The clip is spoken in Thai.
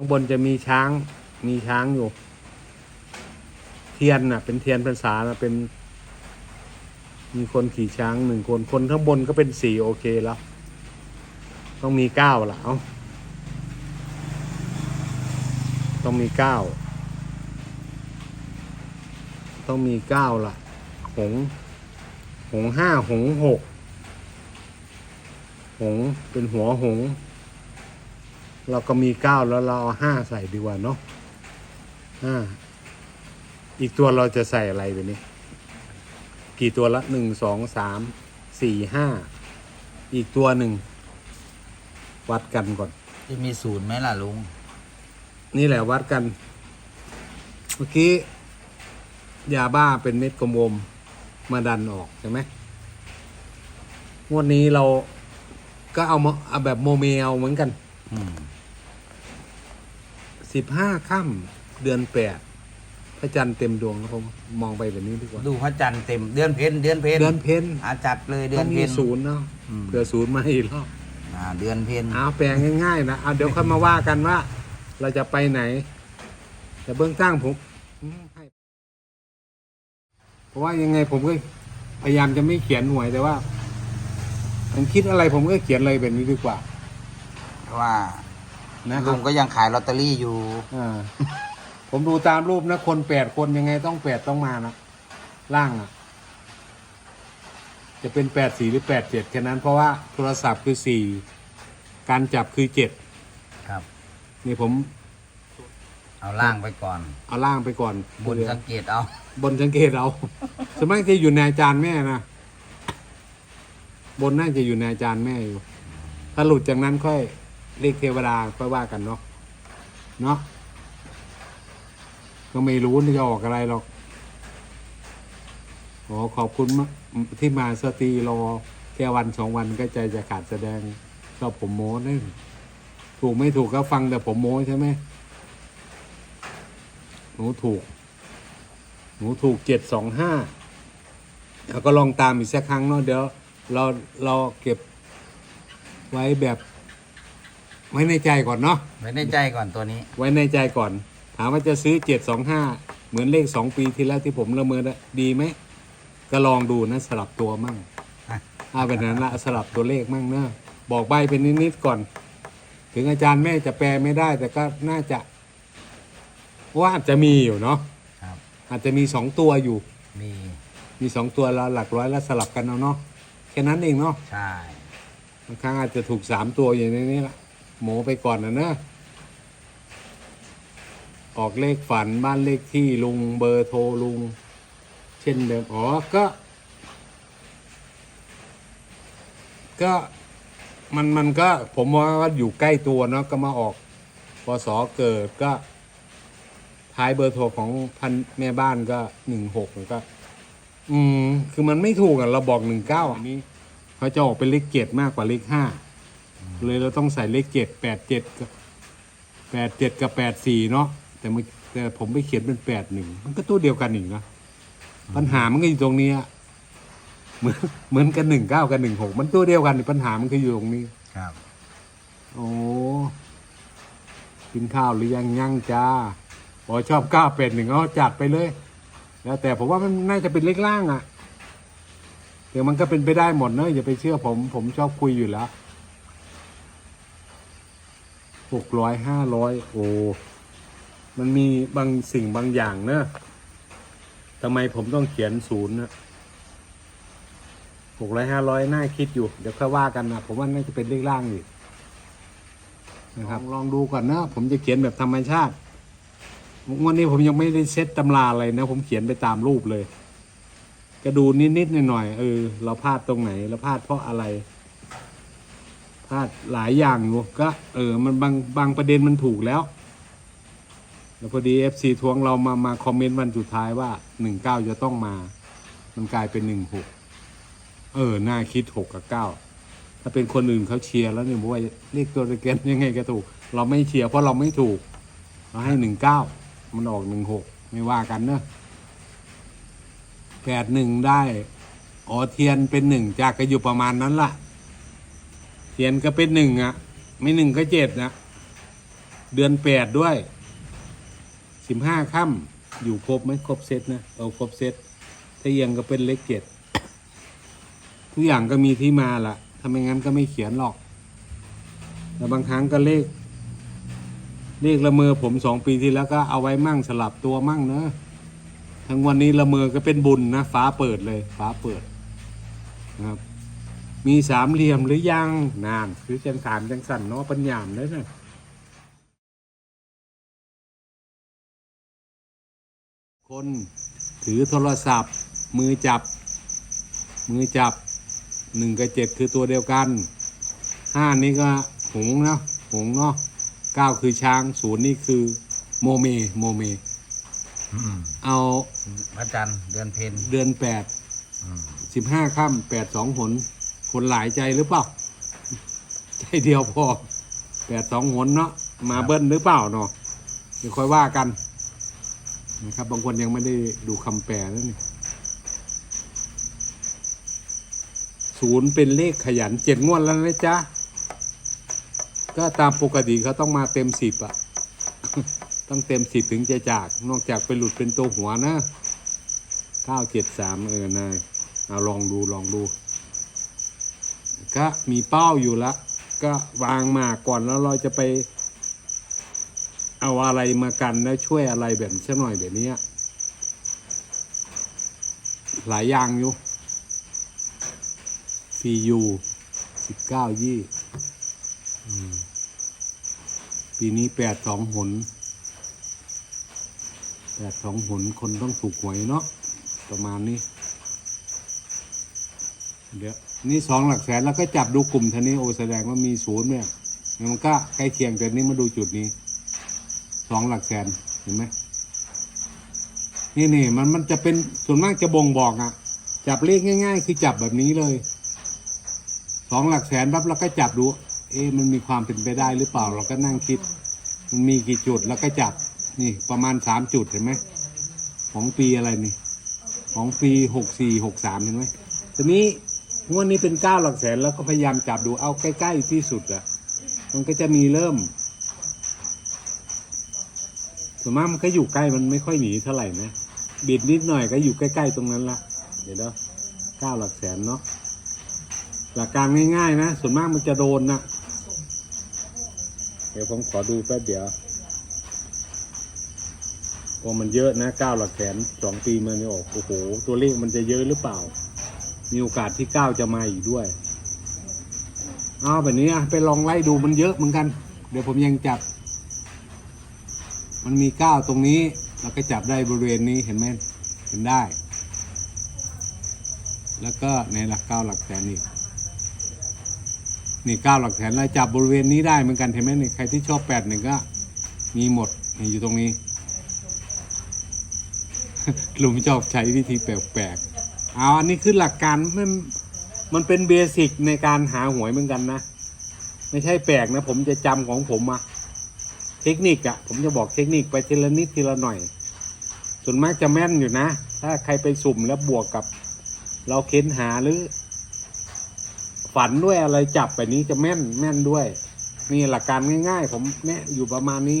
ข้างบนจะมีช้างมีช้างอยู่ เทียนน่ะ เป็นเทียนพรรษานะเป็น มีคนขี่ช้างหนึ่งคนคนข้างบนก็เป็นสี่โอเคแล้ว ต้องมีเก้าละเอาต้องมีเก้าต้องมีเก้าละหง หงห้าหงหกหง เป็นหัวหง เราก็มีเก้าแล้วเราเอาห้าใส่ดีกว่าเนาะห้าอีกตัวเราจะใส่อะไรไปนี้กี่ตัวละหนึ่งสองสามสี่ห้าอีกตัวหนึ่งวัดกันก่อน จะมีศูนย์ไหมล่ะลุง นี่แหละวัดกัน เมื่อกี้ยาบ้าเป็นเม็ดกลมๆมาดันออกใช่ไหมงวดนี้เราก็เอามาเอาแบบโมเมลเหมือนกันอืม สิบห้าค่ำเดือนแปดพระจันทร์เต็มดวงครับผมมองไปแบบนี้ดีกว่า ดูพระจันทร์เต็มเดือนเพ็ญเดือนเพ็ญเดือนเพ็ญอาจัดเลยเดืต้ออนงเพ็มีญศูนย์เนาะอืมเผื่อศูนย์มาอีกรอบอ่าเดือนเพ็ญเอาแปลงง่ายๆนะเอาเดี๋ยวค่อยมาว่ากันว่า เราจะไปไหน แต่เบื้องต้นผมอืมให้เพราะว่ายังไงผมก็พยายามจะไม่เขียนหน่วยแต่ว่าผมคิดอะไรผมก็เขียนเลยแบบนี้ดีกว่าเพราะ ว่านะคลุรับงก็ยังขายลอตเตอรี่อยู่ อ่า ผมดูตามรูปนะ คนแปดคนยังไงต้องแปดต้องมานะล่างอะ จะเป็นแปดสี่หรือแปดเจ็ดแค่นั้นเพราะว่าโทรศัพท์คือสี่การจับคือเจ็ดครับ นี่ผมเอาล่างไปก่อน เอาล่างไปก่อนบนสังเกตเอา บนสังเกตเอาสมัยจะอยู่ในอาจารย์แม่นะบนน่าจะอยู่ในอาจารย์แม่อยู่ ถ้าหลุดจากนั้นค่อย เรียกเทวดาค่อยว่ากันเนาะเนาะก็ไม่รู้จะออกอะไรหรอกขอขอบคุณที่มาสตีรอแค่วันสองวันก็ใจจะขาดแสดงชอบผมโม้นี่ถูกไม่ถูกก็ฟังแต่ผมโม้ใช่ไหมหนูถูก หนูถูกเจ็ดสองห้าแล้วก็ลองตามอีกสักครั้งเนาะเดี๋ยวเราเราเก็บไว้แบบ ไว้ในใจก่อนเนาะไว้ในใจก่อนตัวนี้ ไว้ในใจก่อน ถามว่าจะซื้อเจ็ดสองห้าเหมือนเลขสองปีที่แล้วที่ผมละเมอนะดีไหมก็ลองดูนะสลับตัวมั่งอะเอาเป็นนั้นละสลับตัวเลขมั่งเนอะบอกใบเป็นนิดๆก่อน ถึงอาจารย์แม่จะแปลไม่ได้ แต่ก็น่าจะว่าอาจจะมีอยู่เนาะครับอาจจะมีสองตัวอยู่ มีมีสองตัวละหลักร้อยแล้วสลับกันเอาเนาะแค่นั้นเองเนาะใช่บางครั้งอาจจะถูกสามตัวอย่างนี้ละโหมไปก่อนนะเนอะออกเลขฝันบ้านเลขที่ลุงเบอร์โทรลุง เช่นเดิมอ๋อก็ ก็มันมันก็ผมว่าอยู่ใกล้ตัวเนาะก็มาออกพศเกิดก็ ท้ายเบอร์โทรของพันแม่บ้านก็หนึ่งหกก็ อืม คือมันไม่ถูกอะเราบอกหนึ่งเก้าอันนี้เขาจะออกเป็นเลขเจ็ดมากกว่าเลขห้า เลยเราต้องใส่เลขเจ็ดแปดเจ็ดกับแปดเจ็ดกับแปดสี่เนาะแต่มันแต่ผมไปเขียนเป็นแปดหนึ่งมันก็ตัวเดียวกันอีกนะปัญหามันก็อยู่ตรงนี้อะเหมือนเหมือนกันหนึ่งเก้ากับหนึ่งหกมันตัวเดียวกันปัญหามันคืออยู่ตรงนี้ ครับ โอ้กินข้าวหรือยังยังจ้าพอชอบเก้าเป็ดหนึ่งก็จัดไปเลย แล้วแต่ผมว่ามันน่าจะเป็นเลขล่างอะ่ะเดี๋ยวมันก็เป็นไปได้หมดเนอะอย่าไปเชื่อผม ผมชอบคุยอยู่แล้ว หกร้อยห้าร้อยโอ้ มันมีบางสิ่งบางอย่างเนอะทำไมผมต้องเขียนศูนย์นะหกร้อยห้าร้อยน่าคิดอยู่ เดี๋ยวค่อยว่ากันนะผมว่าน่าจะเป็นเลขล่างอีกนะครับลองลองดูก่อนนะ ผมจะเขียนแบบธรรมชาติวันนี้ผมยังไม่ได้เซตตำราอะไรนะ ผมเขียนไปตามรูปเลย ก็ดูนิดๆหน่อยๆเออ เราพลาดตรงไหน เราพลาดเพราะอะไร พลาดหลายอย่างอยู่ก็ เออ มันบางบางประเด็นมันถูกแล้ว แล้วพอดีเอฟซีทวงเรามามาคอมเมนต์วันสุดท้ายว่าหนึ่งเก้าจะต้องมา มันกลายเป็นหนึ่งหกเออ น่าคิดหกกับเก้าถ้าเป็นคนอื่นเขาเชียร์แล้วเนี่ยผมว่าเรียกตัวเกนยังไงก็ถูก เราไม่เชียร์เพราะเราไม่ถูก เราให้หนึ่งเก้ามันออกหนึ่งหกไม่ว่ากันเนอะแปดหนึ่งได้อ๋อเทียนเป็นหนึ่งจากก็อยู่ประมาณนั้นล่ะ เทียนก็เป็นหนึ่งอะ ไม่หนึ่งก็เจ็ดนะ เดือนแปดด้วย สิบห้าค่ำอยู่ครบไหมครบเซตนะ เอาครบเซตถ้าเอียังก็เป็นเลขเจ็ด ทุกอย่างก็มีที่มาละถ้าไม่งั้นก็ไม่เขียนหรอก แต่บางครั้งก็เลข เลขละเมอผมสองปีที่แล้วก็เอาไว้มั่งสลับตัวมั่งเนอะทั้งวันนี้ละเมอก็เป็นบุญนะ ฟ้าเปิดเลย ฟ้าเปิดนะครับ มีสามเหลี่ยมหรือยังนานคือจังสามจังสันเนาะปัญญามเลยนะคนถือโทรศัพท์ มือจับ มือจับหนึ่งกับเจ็ดคือตัวเดียวกันห้านี่ก็หงส์เนาะหงส์เนาะเก้าคือช้างศูนย์นี่คือโมเมโมเม เอาพระจันทร์เดือนเพ็ญเดือนแปดสิบห้าค่ำแปดสองหน คนหลายใจหรือเปล่า ใจเดียวพอแปดสองหนเนาะมาเบิ้ลหรือเปล่าเนาะเดี๋ยวค่อยว่ากัน นะครับ บางคนยังไม่ได้ดูคำแปลนั่นนี่ศูนย์เป็นเลขขยันเจ็ดงวดแล้วนะจ๊ะ ก็ตามปกติเขาต้องมาเต็มสิบอะต้องเต็มสิบถึงจะจาก นอกจากไปหลุดเป็นตัวหัวนะเก้าเจ็ดสามเออนายเอาลองดูลองดู ก็มีเป้าอยู่แล้วก็วางมาก่อนแล้วเราจะไป เอาอะไรมากันแล้วช่วยอะไรแบบนี้หน่อยเดี๋ยวนี้หลายอย่างอยู่ฟียูสิบเก้ายี่ปีนี้แปดสองหนแปดสองหนคนต้องถูกหวยเนาะประมาณนี้ เดี๋ยวนี่สองหลักแสนแล้วก็จับดูกลุ่มทันนี้โอแสดงว่ามีศูนย์เนี่ยมันก็ใกล้เคียงแต่นี่มาดูจุดนี้สองหลักแสนเห็นไหมนี่นี่มันมันจะเป็นส่วนมากจะบ่งบอกอะจับเลขง่าย ๆ คือจับแบบนี้เลยสองหลักแสนปั๊บเราก็จับดู เอ๊มันมีความเป็นไปได้หรือเปล่าเราก็นั่งคิด มันมีกี่จุดแล้วก็จับ นี่ประมาณสามจุดเห็นไหมของปีอะไรนี่ ของปีหกสี่หกสามเห็นไหมทีนี้ งวดนี้เป็นเก้าหลักแสนแล้วก็พยายามจับดูเอาใกล้ๆที่สุดอะมันก็จะมีเริ่มส่วนมากมันก็อยู่ใกล้มันไม่ค่อยหนีเท่าไหร่นะบิดนิดหน่อยก็อยู่ใกล้ๆตรงนั้นละเดี๋ยวนะเก้าหลักแสนเนาะหลักการง่ายๆนะส่วนมากมันจะโดนนะเดี๋ยวผมขอดูแป๊บเดียวโอ้มันเยอะนะเก้าหลักแสนสองปีมาเนี่ยโอ้โหตัวเลขมันจะเยอะหรือเปล่า มีโอกาสที่เก้าจะมาอีกด้วยเอาแบบนี้อะไปลองไล่ดูมันเยอะเหมือนกัน เดี๋ยวผมยังจับ มันมีเก้าตรงนี้แล้วก็จับได้บริเวณนี้เห็นไหมเห็นได้ แล้วก็ในหลักเก้าหลักแสนนี่นี่เก้าหลักแสนแล้วจับบริเวณนี้ได้เหมือนกันเห็นไหมนี่ใครที่ชอบแปดหนึ่งก็ มีหมดอยู่ตรงนี้ลุงชอบใช้วิธีแปลกๆ เอาอันนี้คือหลักการมันมันเป็นเบสิกในการหาหวยเหมือนกันนะ ไม่ใช่แปลกนะ ผมจะจำของผมมาเทคนิคอะผมจะบอกเทคนิคไปทีละนิดทีละหน่อย ส่วนมากจะแม่นอยู่นะ ถ้าใครไปสุ่มแล้วบวกกับ เราเค้นหาหรือ ฝันด้วยอะไรจับแบบนี้จะแม่นแม่นด้วยนี่หลักการง่าย ๆ ผมแนะอยู่ประมาณนี้